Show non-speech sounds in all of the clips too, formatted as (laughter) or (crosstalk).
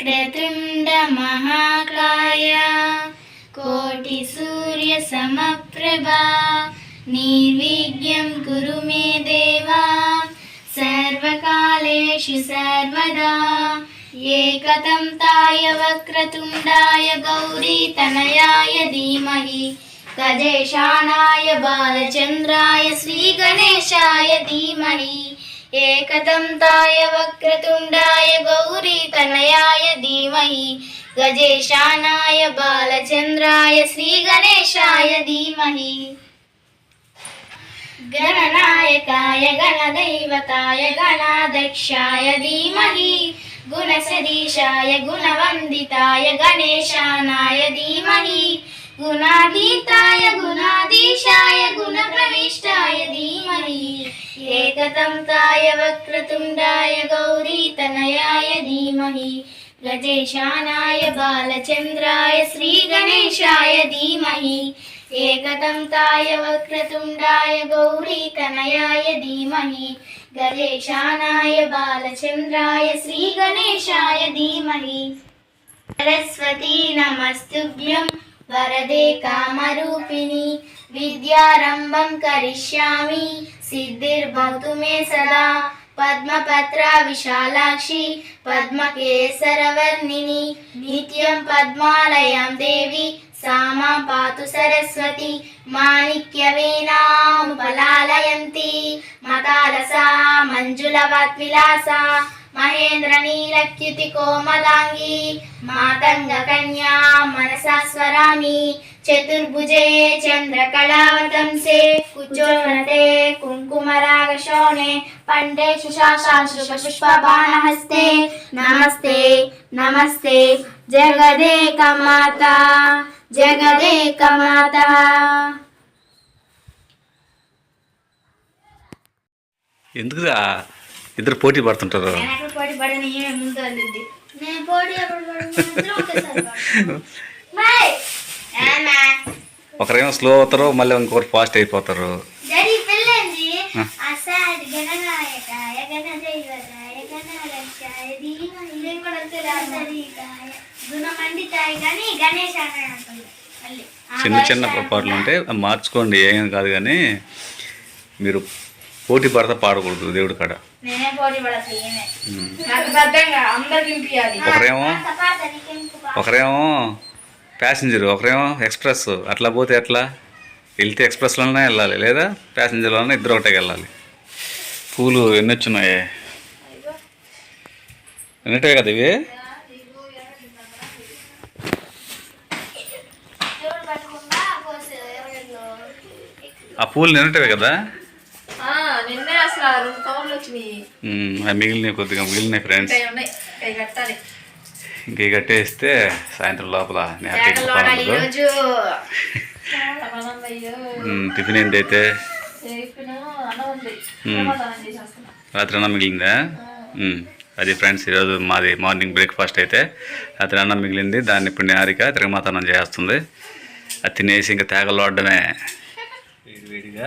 వక్రతుండ మహాకాయ కోటి సూర్య సమప్రభా నిర్విఘ్నం కురు మే దేవా సర్వకాలేషు సర్వదా ఏకతం తాయ गजेशानाय बालचन्द्राय श्रीगणेशाय धीमहि एकदन्ताय वक्रतुण्डाय गौरीतनयाय धीमहि गजेशानाय बालचन्द्राय श्रीगणेशाय धीमहि। गणनायकाय गणदैवताय गणाध्यक्षाय धीमहि गुणसदीशाय गुणवन्दिताय गणेशानाय धीमहि ధీమహి గుణసదీశాయ గుణవందితాయ గణేశానాయ ధీమహి గుణాతీతాయ గుణాధీశాయ గుణప్రవిష్టాయ ధీమహి. ఏకదంతాయ వక్రతుండాయ గౌరీతనయాయ ధీమహి. గజేశానాయ బాలచంద్రాయ శ్రీగణేశాయ ధీమహి. ఏకదంతాయ వక్రతుండాయ గౌరీతనయాయ ధీమహి. గజేశానాయ బాలచంద్రాయ శ్రీగణేశాయ ధీమహి. సరస్వతీ నమస్తుభ్యం. వరదే కామరూపిణి విద్యారంభం కరిష్యామి సిద్ధిర్భవతు మే సదా. పద్మపత్ర విశాలాక్షి పద్మకేసరవర్ణిని నిత్యం పద్మాలయం దేవి సామా పాతు సరస్వతి మాణిక్యవీణాముపలాలయంతి మతాలసా మంజులవత్విలాసా మహేంద్ర నీలక్యుతి కోమలాంగి కుచోన్నతే కుంకుమరాగశోణే పండే సుశాశాశ్రుక పుష్పబాణహస్తే నమస్తే నమస్తే జగదేక మాత జగదేక మాత ఎందుకురా ఇద్దరు పోటీ పడుతుంటారు? పోటీ పడని ముందు నేను పోటీ ఎప్పుడు (laughs) ఒకరేమో స్లో అవుతారు మళ్ళీ ఇంకొకరు ఫాస్ట్ అయిపోతారు. చిన్న చిన్న పొరపాట్లు ఉంటే మార్చుకోండి ఏం కాదు కానీ మీరు పోటీ పడతా పాడకూడదు దేవుడి కాడ. ఒకరేమో? ఒకరేమో ప్యాసింజర్ ఒకరేమో ఎక్స్ప్రెస్ అట్లా పోతే ఎట్లా? వెళ్తే ఎక్స్ప్రెస్లోనే వెళ్ళాలి. లేదా ప్యాసింజర్లోనే ఇద్దరు ఒకటే వెళ్ళాలి. పూలు ఎన్ని వచ్చినాయి ఎన్నటే కదా ఇవి? ఆ పూలు నిన్నటివే కదా? మిగిలినాయి కొద్దిగా మిగిలినాయి ఫ్రెండ్స్ ఇంకా కట్టేస్తే సాయంత్రం లోపల టిఫిన్. సమాధానం చేసేస్తున్నా రాత్రి అన్నం మిగిలిందా? అది ఫ్రెండ్స్ ఈరోజు మాది మార్నింగ్ బ్రేక్ఫాస్ట్ అయితే రాత్రి అన్నం మిగిలింది దాన్ని ఇప్పుడు నేరిక తిరగమాతనం చేస్తుంది. అది తినేసి ఇంకా తేగలు వాడడమే. వేడి వేడిగా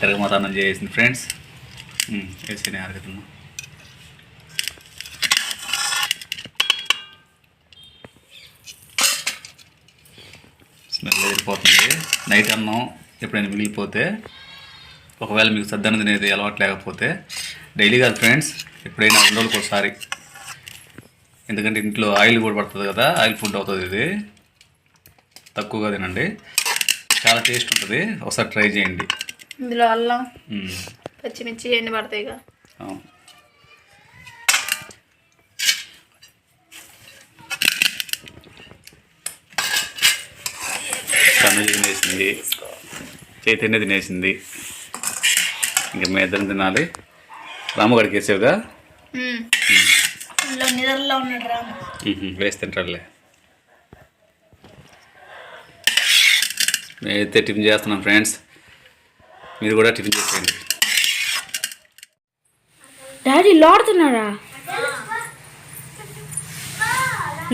తిరగమాతనం చేసింది ఫ్రెండ్స్. వేసి నేరిక తిన్నాం. స్మెల్ వెళ్ళిపోతుంది నైట్ అన్నం ఎప్పుడైనా మిగిలిపోతే ఒకవేళ మీకు సద్దన్నం తినేది అలవాటు లేకపోతే డైలీ కాదు ఫ్రెండ్స్ ఎప్పుడైనా రెండు రోజులకు ఒకసారి. ఎందుకంటే ఇంట్లో ఆయిల్ కూడా పడుతుంది కదా ఆయిల్ ఫుడ్ అవుతుంది ఇది. తక్కువగా తినండి. చాలా టేస్ట్ ఉంటుంది. ఒకసారి ట్రై చేయండి. ఇందులో అల్లం. పచ్చిమిర్చి ఎన్ని పడతాయి ఇక అవును. తనుజ తినేసింది. చైతన్య తినేసింది. ఇంకా మీ ఇద్దరం తినాలి. రామగడికి వేసావుగా? ఇంట్లో నిద్రలో ఉన్నాడు రాము. వేసి తింటాడులే. మేమైతే టిఫిన్ చేస్తున్నాం ఫ్రెండ్స్. మీరు కూడా టిఫిన్ చేసేయండి. డాడీ లాడుతున్నారా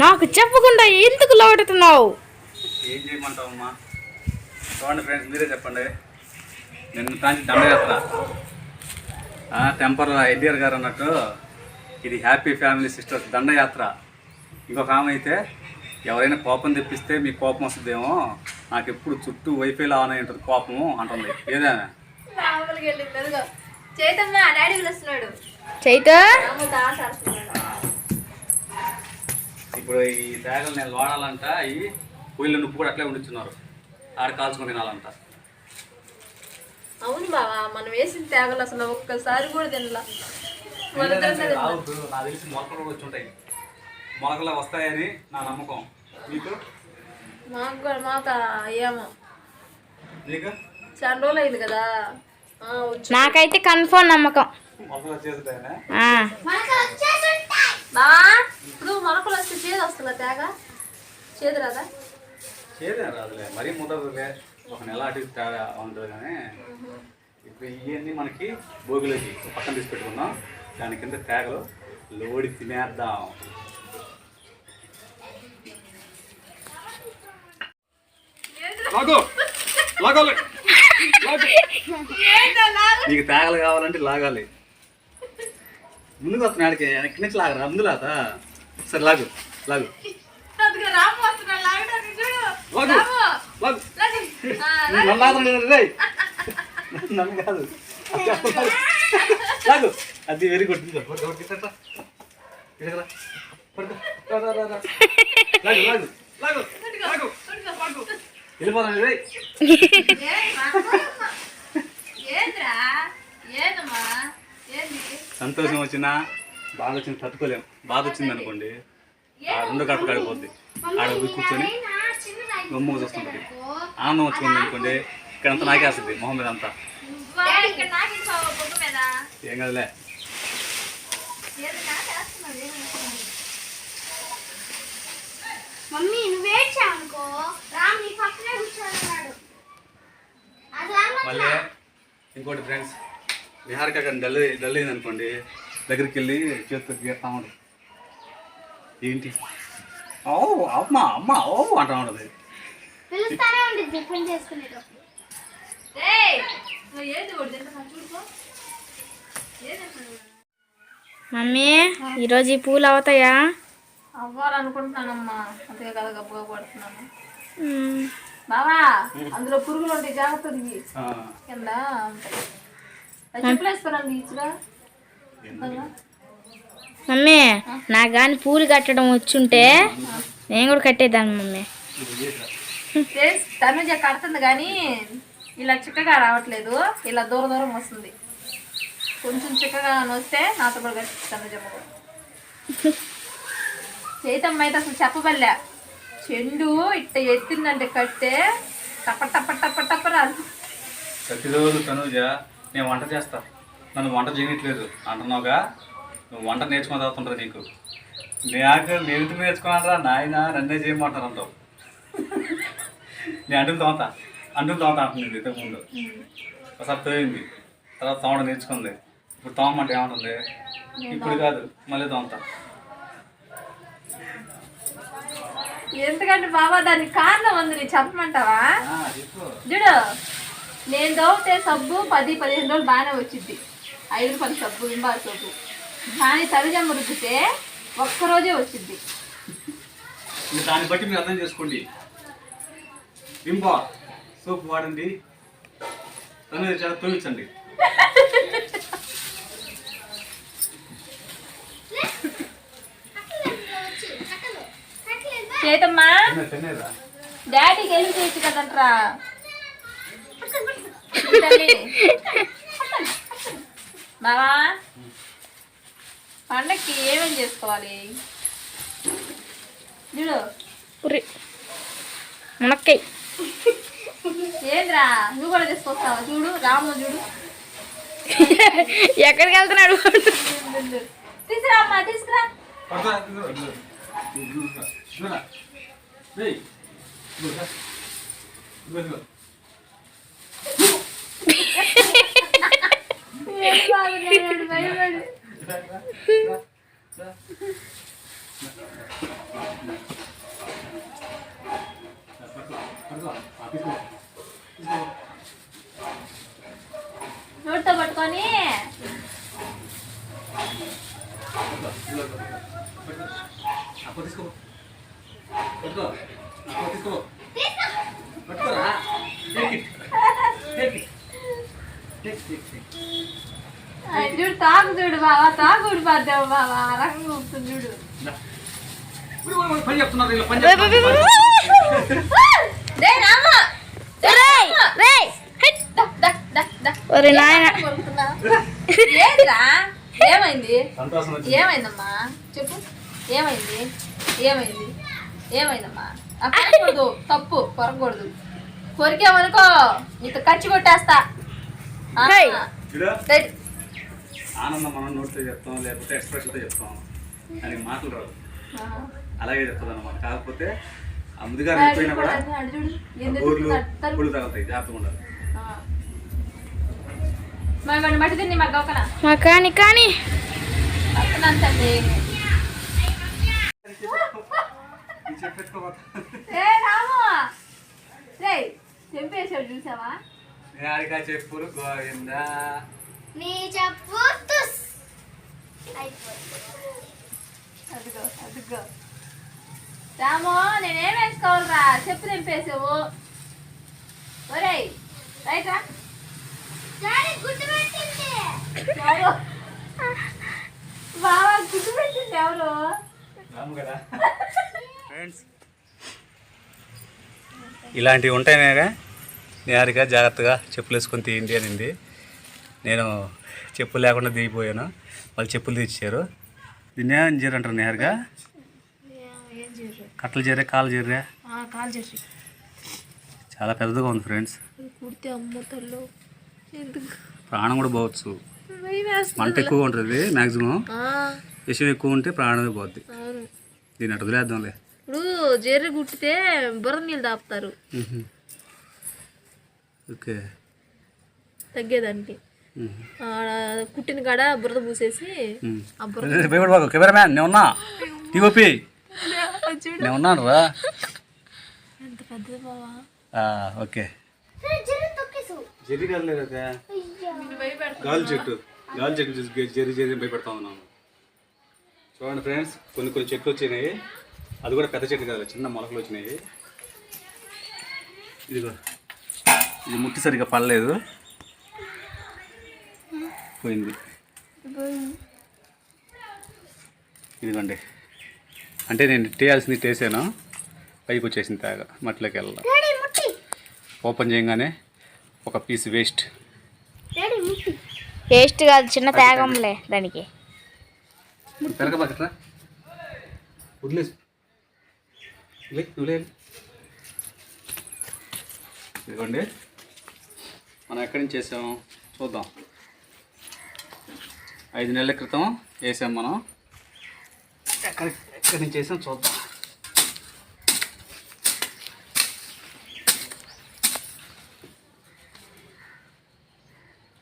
నాకు చెప్పకుండా ఎందుకు లాడుతున్నావు? ఏం చేయమంటావు అమ్మా చూడండి ఫ్రెండ్స్ మీరే చెప్పండి. నిన్న కాంచి దండయాత్ర టెంపర్ ఎన్టీఆర్ గారు అన్నట్టు ఇది హ్యాపీ ఫ్యామిలీ సిస్టర్స్ దండయాత్ర ఇంకొక ఆమె అయితే ఎవరైనా కోపం తెప్పిస్తే మీకు కోపం వస్తుందేమో నాకు ఎప్పుడు చుట్టూ వైఫైలో ఆన్ అయి ఉంటుంది కోపము అంటుంది. ఏదైనా. ఇప్పుడు ఈ తేగలు నేను వాడాలంట ఈ పొయ్యిలో నుప్పు కూడా అట్లే ఉండిస్తున్నారు ఆడ కాల్చుకొని తినాలంట. అవును బావా మనం వేసిన తేగలు అసలు ఒక్కసారి కూడా తినలా. రావద్దు నాకు తెలిసి మొలకలు కూడా వచ్చి ఉంటాయి. మొలకలు వస్తాయని నా నమ్మకం. మీకు మాకు కూడా మాకు ఏమో. నీకు? చాలా రోజులు అయింది కదా. ఆ, వచ్చు నాకైతే కన్ఫర్మ్ నమ్మకం. మొలకలు వచ్చేస్తాయనే ఆ, బావా ఇప్పుడు మొలకలు వస్తే చేదు వస్తుందా తేగ? చేదు రాదా? చేదే రాదులే. మరీ ముదరదులే. ఒక నెల అటు తేడా ఉంటుంది కానీ ఇప్పుడు ఇవన్నీ మనకి భోగిలోకి పక్కన తీసి పెట్టుకుందాం. దాని కింద తేగలు లోడి తినేద్దాం. లాగో. లాగాలి. నీకు తేగలు కావాలంటే లాగాలి. ముందుకు వస్తున్నాడికి వెనక్కి నుంచి లాగరా? ముందు లాతా సరే లాగు. లాగు. నన్ను కాదు. లాగు అది వెరీ గుడ్ వెళ్ళిపోతాను సంతోషం వచ్చినా బాధ వచ్చింది తట్టుకోలేం. బాధ వచ్చింది అనుకోండి. ఆ రెండు కడుపు కడిపోద్ది ఆడ కూర్చొని. గమ్ముగా చూస్తుంటుంది. ఆనందం వచ్చింది అనుకోండి ఇక్కడంతా నాకేస్తుంది మొహం మీద అంతా. ఇక్కడ ఏం కదలే. ఏది నాకేస్తున్నావు ఏమనుకున్నావు మమ్మీ నువ్వు ఏడ్చావు అనుకో రామ్ నీ పక్కనే కూర్చోన్నాడు అసలు మళ్ళీ ఇంకోటి ఫ్రెండ్స్ నిహారిక కానీ డల్ డల్ అయింది అనుకోండి దగ్గరికి వెళ్ళి చేతితో గీస్తా ఉండదు ఏంటి? ఓ అమ్మ అమ్మ ఓ అంటా ఉండదు పిలుస్తానే చేసుకునేటప్పుడు. తింటున్నావు? మమ్మీ ఈరోజు ఈ పూలు అవుతాయా? అవ్వాలనుకుంటున్నానమ్మా. అంతే కదా గబ్బగా పడుతున్నాను. మ్మ్. బావా అందులో పురుగులు ఉంటాయి జాగ్రత్త దిగి కింద మమ్మీ నాకు కానీ పూలు కట్టడం వచ్చుంటే నేను కూడా కట్టేదాన్ని మమ్మీ. తనుజ కడుతుంది కానీ ఇలా చిక్కగా రావట్లేదు. ఇలా దూర దూరం వస్తుంది. కొంచెం చిక్కగా వస్తే నాతో కూడా కలిసి తనుజమ్మ చేతమ్మ అయితే అసలు చెప్పబల్లే చెండు ఇట్ట ఎత్తిందంటే కట్టే టప్ప టప్ప టప్ప టప్ప రాదు. ప్రతిరోజు తనుజ నేను వంట చేస్తా. నన్ను వంట చేయట్లేదు. అంటున్నావుగా? నువ్వు వంట నేర్చుకుని చదువుతుంటారు నీకు. నాకు నేను ఎందుకు నేర్చుకున్నారా నాయన నన్నే చేయమంటారు అంటావు. నేను అంటుంది తోత అంటుంది తోత అంటుంది ఇంతకుముందు ఒకసారి తోయింది. తర్వాత తోమడం నేర్చుకుంది. ఇప్పుడు తోమంటే ఏమంటుంది? ఇప్పుడు కాదు మళ్ళీ తోముతా. ఎందుకంటే బాబా దానికి కారణం ఉంది. నీకు చెప్పమంటావా. చూడు నేను దోపితే సబ్బు పది పదిహేను రోజులు బాగానే వచ్చింది ఐదు పది సబ్బు వింబార్ సబ్బు. కానీ తవిజమ్మ రుద్దితే ఒక్కరోజే వచ్చింది దాన్ని బట్టి మీరు అర్థం చేసుకోండి. వింబా సోప్ వాడండి. తను చాలా తోమించండి చేతమ్మా. డాడీకి వెళ్ళి చేయొచ్చు కదంట్రా. బావా పండక్కి ఏమేం చేసుకోవాలి? చూడు. మునక్కాయ. ఏంద్రా? నువ్వు కూడా తీసుకొస్తావా? చూడు రాము చూడు. ఎక్కడికి వెళ్తున్నాడు తీసుకురా అమ్మా తీసుకురా. భయపడి. (laughs) అప్పు తీసుకో పట్టుకోరా చూడు తాగు చూడు బావా తాగుడు పడ్డావు బావా రకంగా ఉంటుంది చూడు. పని చెప్తున్నారు పని ఒరే నాయన. ఏమైంది? ఏమైందమ్మా? చెప్పు. ఏమైంది? ఏమైంది? ఏమైందమ్మా? కొరకూడదు. తప్పు. కొరకూడదు. కొరికామనుకో నీకు ఖర్చు కొట్టేస్తా. ఆ, హై. చూడు. రైట్. ఆనందం మనం నోట్తో చెప్తాం లేకపోతే ఎక్స్ప్రెషన్తో చెప్తాం. అని మాటలు రావు. అలాగే చెప్తుంది అనమాట కాకపోతే ముందుగా వెళ్ళిపోయినా కూడా ఊర్లు. ఊళ్ళు తగులుతాయి జాగ్రత్తగా ఉండాలి. ఆ. మరి వాడిని మట్టి తిని మాకు గౌకనా మా కానీ. తెంపేసాడు చూసావా? చెప్పులు? గోవిందా. నీ చెప్పు అదిగో అదిగో. రాము నేనేం వేసుకోవాలరా? చెప్పు తెంపేసావు ఒరేయ్ రైట్ రా. డాడీ గుడ్డు పెట్టింది. ఎవరు బావా గుడ్డు పెట్టింది ఎవరు? రాము కదా. ఫ్రెండ్స్ ఇలాంటివి ఉంటాయినేగా. నేరుగా జాగ్రత్తగా చెప్పులు వేసుకొని తీయండి అనింది. నేను చెప్పులు లేకుండా దిగిపోయాను. వాళ్ళు చెప్పులు తీర్చారు. దీన్ని ఏం జీరు అంటారు నేరుగా కట్టలు చేరే కాలు చేరే కాల్ చేసి చాలా పెద్దగా ఉంది ఫ్రెండ్స్ కుడితే ఎందుకు? ప్రాణం కూడా పోవచ్చు. మంట ఎక్కువ ఉంటుంది మ్యాక్సిమం విషయం ఎక్కువ ఉంటే ప్రాణమే పోద్ది. దీన్ని అటు వదిలేద్దాంలే. ఇప్పుడు జర్రి గుట్టితే బుర్ర నీళ్ళు దాపుతారు. ఓకే. ఆడ కుట్టిన కాడ బురద పూసేసి. ఆ భయపడబాకు కెమెరామ్యాన్ నేను ఉన్నా. టీఓపి. నేను ఉన్నాను రా ఎంత పెద్దది బావా. ఓకే. జరి కదలేదు గాలి చెట్టు. గాలి చెట్టు చూసి జరి జరి భయపెడతా ఉన్నాను చూడండి ఫ్రెండ్స్ కొన్ని కొన్ని చెట్లు వచ్చినాయి. అది కూడా పెద్ద చెట్టు కాదు చిన్న మొలకలు వచ్చినాయి. ఇదిగో. ఇది ముట్టి సరిగ్గా పడలేదు. పోయింది. ఇదిగోండి. అంటే నేను టేయాల్సింది టేసాను పైకి వచ్చేసింది తాగ మట్టిలోకి వెళ్ళాలి? డాడీ ముట్టి. ఓపెన్ చేయగానే ఒక పీస్ వేస్ట్. టేస్ట్ కాదు చిన్న తేగంలే దానికి. ఇదిగోండి. మనం ఎక్కడి నుంచి చేసాం చూద్దాం. ఐదు నెలల క్రితం వేసాం మనం. ఎక్కడి ఎక్కడి నుంచి వేసాం చూద్దాం.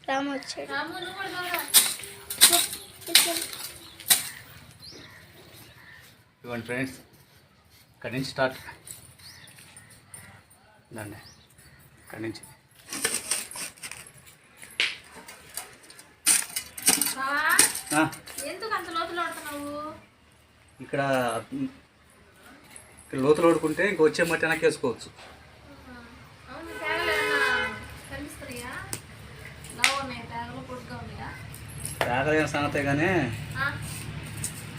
రామ వచ్చాడు. ఇవ్వండి ఫ్రెండ్స్ ఇక్కడి నుంచి స్టార్ట్. దాన్ని ఇక్కడి నుంచి. ఆ, ఎందుకు అంత లోతులు పడుతున్నావు ఇక్కడ ఇక్కడ లోతులు ఓడుకుంటే ఇంక వచ్చే మట్టి వెనక్కి వేసుకోవచ్చు. కనిపిస్తున్నాయా? పొడుగ్గా ఉన్నాయా? తేగలేని సంగతే కానీ?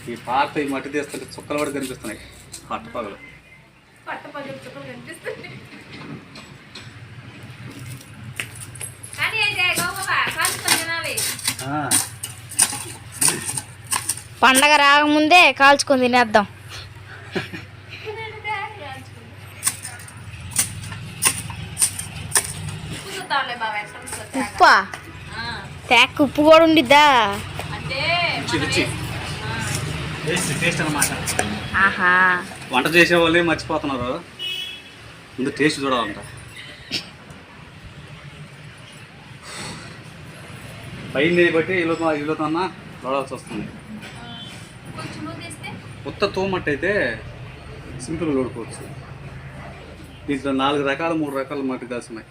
ఈ పాత ఈ మట్టి తీస్తుంటే చుక్కలు కూడా కనిపిస్తున్నాయి. పట్ట పగలు. పట్ట పది చుక్కలు కనిపిస్తుంది కానీ అయితే గౌరవ కాల్చుకొని తినాలి ఆ, పండగ రాకముందే కాల్చుకొని తినేద్దాం. ఉప్పు? తేక ఉప్పు కూడా ఉండిద్దా? ఆహా. వంట చేసే వాళ్ళే మర్చిపోతున్నారు. ముందు టేస్ట్ చూడాలంట. పైన బట్టి ఇల్లు ఇల్లుతోన్నా చూడాల్సి వస్తుంది. తీస్తే కొత్త తోమట్టు అయితే సింపుల్గా చూడుకోవచ్చు దీంట్లో నాలుగు రకాల మూడు రకాల మట్టి కలిసి ఉన్నాయి.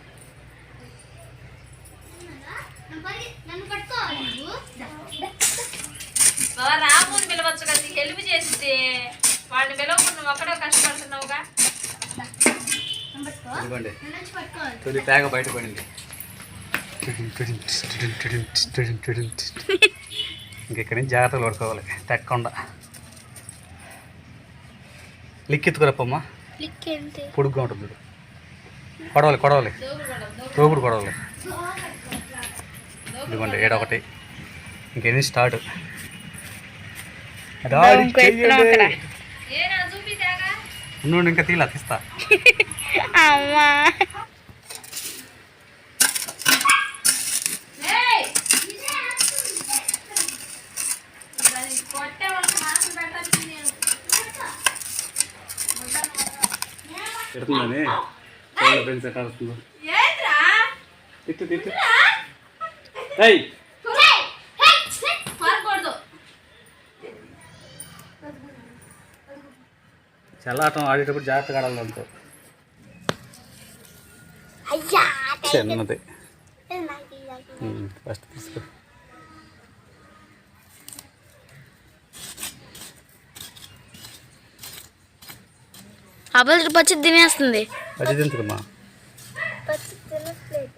రాముని పిలవచ్చు కదా హెల్ప్ చేస్తే వాడిని పిలవకుండా కష్టపడుతున్నావుగా. తొలి తేగ బయటపడింది. ఇంకెక్కడి నుంచి జాగ్రత్తగా పడుకోవాలి. తెక్కకుండా లిక్కెత్తుకురప్పమ్మా క్లిక్ ఏంటి పొడుగ్గా ఉంటుంది కొడవలి కొడవలి. తోపుడు కొడవలి. ఇదిగోండి ఏడొకటి ఇంకెన్ని స్టార్ట్? ఇంకా తీలా తీస్తా. (laughs) అమ్మా కొట్టే వాళ్ళకి మార్కులు పెట్టాల్సింది నేను పెడుతుందని. చూడండి ఫ్రెండ్స్ ఎట్లా వస్తుందో. ఏంట్రా? తిట్టు తిట్టు. ఏయ్! మారకూడదు చల్లాటం ఆడేటప్పుడు జాగ్రత్తగా ఆడాలి అంతో అయ్యా చిన్నది. ఫస్ట్ తీసుకో. అబద్ధ పచ్చి తినేస్తుంది. అది పచ్చి తినట్లేదు.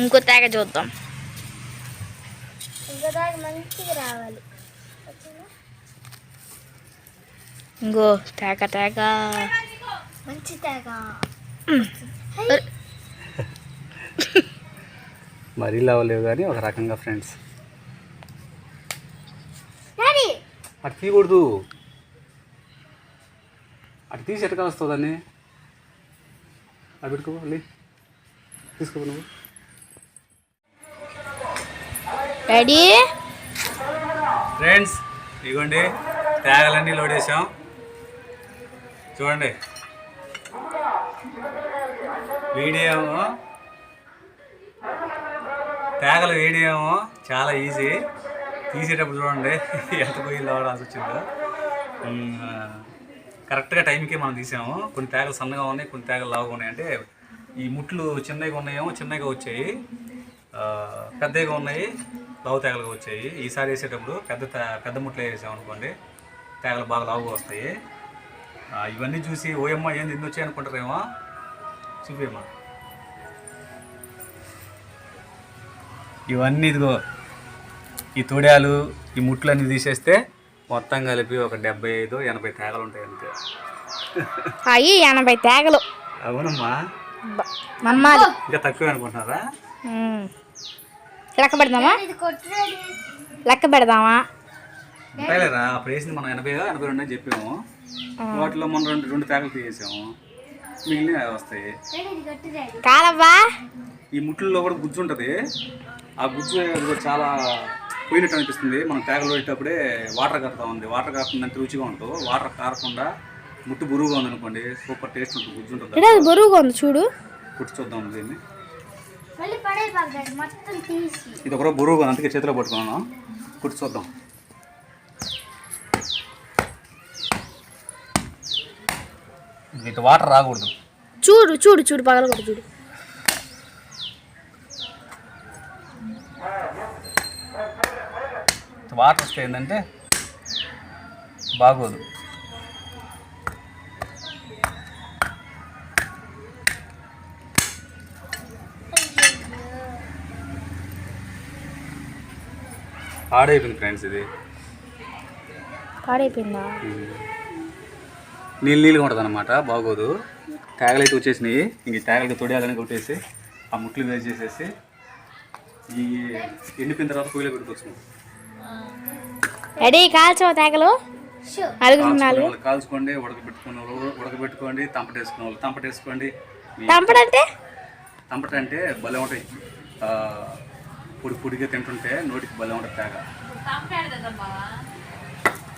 ఇంకో తేగ చూద్దాం. ఇంకా తేగ తేగ. మంచి తేగ. మరీ లేవలేవు కానీ ఒక రకంగా ఫ్రెండ్స్. అటు తీయకూడదు. అటు తీసి ఎట్లా వస్తుందని అది పెట్టుకో లే. తీసుకో నువ్వు. రెడీ ఫ్రెండ్స్ ఇదిగోండి తేగలన్నీ లోడ్ చేసాం. చూడండి. వీడియో తేగల వీడియో చాలా ఈజీ. తీసేటప్పుడు చూడండి (laughs) ఎంత పోయి లోడాల్సి వచ్చిందో. కరెక్ట్గా టైంకి మనం తీసాము. కొన్ని తేగలు సన్నగా ఉన్నాయి కొన్ని తేగలు లావుగా ఉన్నాయి. అంటే ఈ ముట్లు చిన్నగా ఉన్నాయేమో చిన్నగా వచ్చాయి. పెద్దగా ఉన్నాయి లావు తేగలుగా వచ్చాయి. ఈసారి వేసేటప్పుడు పెద్ద పెద్ద ముట్లు వేసాం అనుకోండి తేగలు బాగా లావుగా వస్తాయి. ఇవన్నీ చూసి ఓయమ్మ ఏంది ఇన్ని వచ్చాయి అనుకుంటారేమో చూపేమ్మా ఇవన్నీ ఇదిగో ఈ తోడాలు ఈ ముట్లు అన్నీ తీసేస్తే మొత్తం కలిపి ఒక డెబ్బై ఐదు ఎనభై తేగలు ఉంటాయి అంతే. అయ్యి ఎనభై తేగలు. అవునమ్మా. మన్మాది. ఇంకా తక్కువ అనుకుంటున్నారా. లెక్క పెడదామా? లెక్క పెడదామా? ఉంటాయిలేరా? అప్పుడు వేసింది మనం ఎనభై ఎనభై రెండు అని చెప్పాము. వాటిలో మనం రెండు రెండు తేగలు తీసేసాము. మిగిలిన వస్తాయి. కాలవ్వా ఈ ముట్లలో కూడా గుజ్జు ఉంటుంది. ఆ గుజ్జు అది కూడా చాలా పోయినట్టు అనిపిస్తుంది. మనం తేగలు పెట్టేటప్పుడే వాటర్ కడతా ఉంది. వాటర్ కాకుండా రుచిగా ఉంటుంది. వాటర్ కారకుండా ముట్టు బురువుగా ఉంది అనుకోండి. సూపర్ టేస్ట్ ఉంటుంది. గుజ్జు ఉంటుంది బరువుగా ఉంది చూడు. కుట్టి చూద్దాం దీన్ని. ఇది ఒకరో బరువుగా ఉంది. అందుకే చేతిలో పట్టుకున్నాను. కుట్టి చూద్దాం. ఇటు వాటర్ రాకూడదు. చూడు చూడు చూడు. పగల కూడా చూడు. వాటర్ వస్తే ఏంటంటే బాగోదు. పాడైపోయింది ఫ్రెండ్స్ ఇది. పాడైపోయిందా నీళ్ళు నీళ్ళుగా ఉంటుంది అనమాట బాగోదు తేగలైతే వచ్చేసినాయి. ఇంక తేగలకి తొడియాలని కొట్టేసి ఆ ముట్లు వేసేసేసి ఈ ఎండిపోయిన తర్వాత పొయ్యిలో పెట్టుకోవచ్చు. రెడీ? కాల్చవ తేగలు? కాల్చుకోండి ఉడకబెట్టుకునే వాళ్ళు ఉడకబెట్టుకోండి తంపటేసుకునే వాళ్ళు తంపటేసుకోండి. తంపడంటే తంపట అంటే? భలే ఉంటాయి. ఆ, పొడి పొడిగా తింటుంటే నోటికి భలే ఉంటుంది తేగ.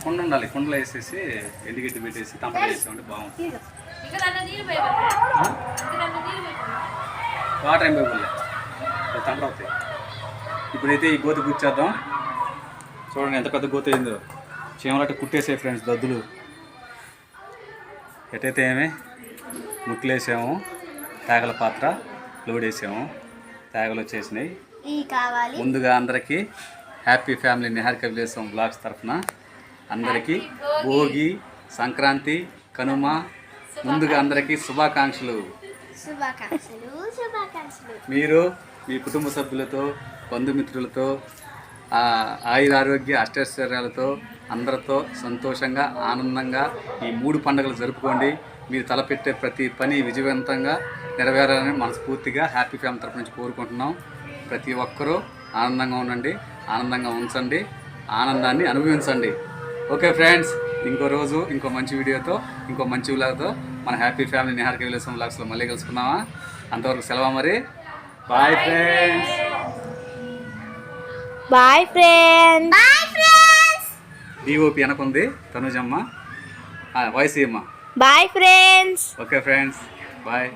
కుండ ఉండాలి కుండలో వేసేసి ఎండిగడ్డి పెట్టేసి తంపట వేసామంటే బాగుంటుంది. వాటర్ ఏం పోయి తంపట అవుతాయి. ఇప్పుడైతే ఈ గోతి గుర్చేద్దాం చూడండి ఎంత పెద్ద గోత అయిందో. చీమలట్టు కుట్టేసే ఫ్రెండ్స్ దద్దులు. ఎటైతే ఏమి ముట్లేసాము తేగల పాత్ర లోడ్ వేసాము తేగలు వచ్చేసినాయి. ముందుగా అందరికీ హ్యాపీ ఫ్యామిలీ నిహారిక విలేసం బ్లాగ్స్ తరఫున అందరికీ భోగి సంక్రాంతి కనుమ ముందుగా అందరికీ శుభాకాంక్షలు. మీరు మీ కుటుంబ సభ్యులతో బంధుమిత్రులతో ఆ, ఆయురారోగ్య అష్టైశ్వర్యాలతో అందరితో సంతోషంగా ఆనందంగా ఈ మూడు పండుగలు జరుపుకోండి. మీరు తలపెట్టే ప్రతి పని విజయవంతంగా నెరవేరాలని మనస్ఫూర్తిగా హ్యాపీ ఫ్యామిలీ తరపు నుంచి కోరుకుంటున్నాం. ప్రతి ఒక్కరూ ఆనందంగా ఉండండి ఆనందంగా ఉంచండి ఆనందాన్ని అనుభవించండి. ఓకే ఫ్రెండ్స్ ఇంకో రోజు ఇంకో మంచి వీడియోతో ఇంకో మంచి వ్లాగ్తో మన హ్యాపీ ఫ్యామిలీ నిహారిక విలేసం వ్లాగ్స్లో మళ్ళీ కలుసుకుందామా? అంతవరకు సెలవు మరి. Bye friends bye friend bye friends DOP వెనకుంది తనుజమ్మ. Voice అమ్మ bye friends okay friends bye